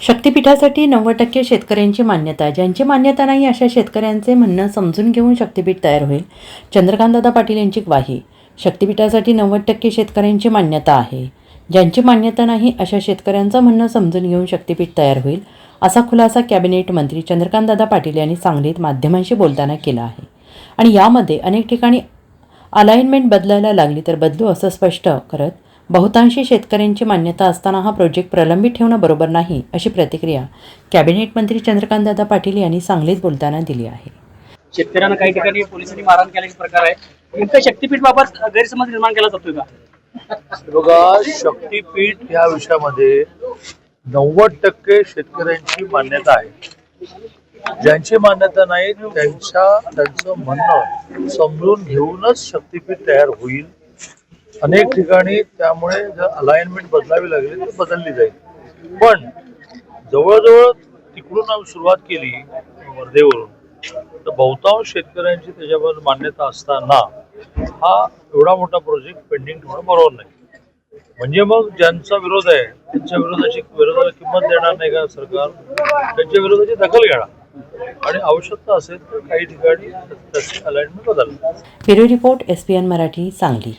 शक्तिपीठासाठी नव्वद टक्के शेतकऱ्यांची मान्यता. ज्यांची मान्यता नाही अशा शेतकऱ्यांचे म्हणणं समजून घेऊन शक्तिपीठ तयार होईल. चंद्रकांतदादा पाटील यांची ग्वाही. शक्तिपीठासाठी नव्वद टक्के शेतकऱ्यांची मान्यता आहे. ज्यांची मान्यता नाही अशा शेतकऱ्यांचं म्हणणं समजून घेऊन शक्तिपीठ तयार होईल असा खुलासा कॅबिनेट मंत्री चंद्रकांतदादा पाटील यांनी सांगलीत माध्यमांशी बोलताना केला आहे. आणि यामध्ये अनेक ठिकाणी अलाइनमेंट बदलायला लागली तर बदलू असं स्पष्ट करत बहुतांशी शेतकऱ्यांची मान्यता असताना हा प्रोजेक्ट प्रलंबित ठेवणं बरोबर नाही अशी प्रतिक्रिया कॅबिनेट मंत्री चंद्रकांतदादा पाटील यांनी सांगलीत बोलताना दिली आहे. शेतकऱ्यांना काही ठिकाणी पोलिसांनी मारहाण केल्याचे प्रकार आहे. शक्तीपीठ बाबत गैरसमज निर्माण केला जातोय का? बघा शक्तीपीठ या विषयामध्ये नव्वद टक्के शेतकऱ्यांची मान्यता आहे. ज्यांची मान्यता नाही त्यांच्या त्यांचं म्हणणं समजून घेऊनच शक्तीपीठ तयार होईल. अनेक ठिकाणी त्यामुळे जर अलाइनमेंट बदलावी लागली तर बदलली जाईल. पण जवळजवळ तिकडून आम्ही सुरुवात केली वर्धेवरून तर बहुतांश शेतकऱ्यांची त्याच्यावर मान्यता असताना हा एवढा मोठा प्रोजेक्ट पेंडिंग ठेवणं बरोबर नाही. म्हणजे मग ज्यांचा विरोध आहे त्यांच्या विरोधाची विरोधाला किंमत देणार नाही का सरकार? त्यांच्या विरोधाची दखल घेणार. आणि आवश्यकता असेल तर काही ठिकाणी त्याची अलाइनमेंट बदल bureau report S P N Marathi Sangli.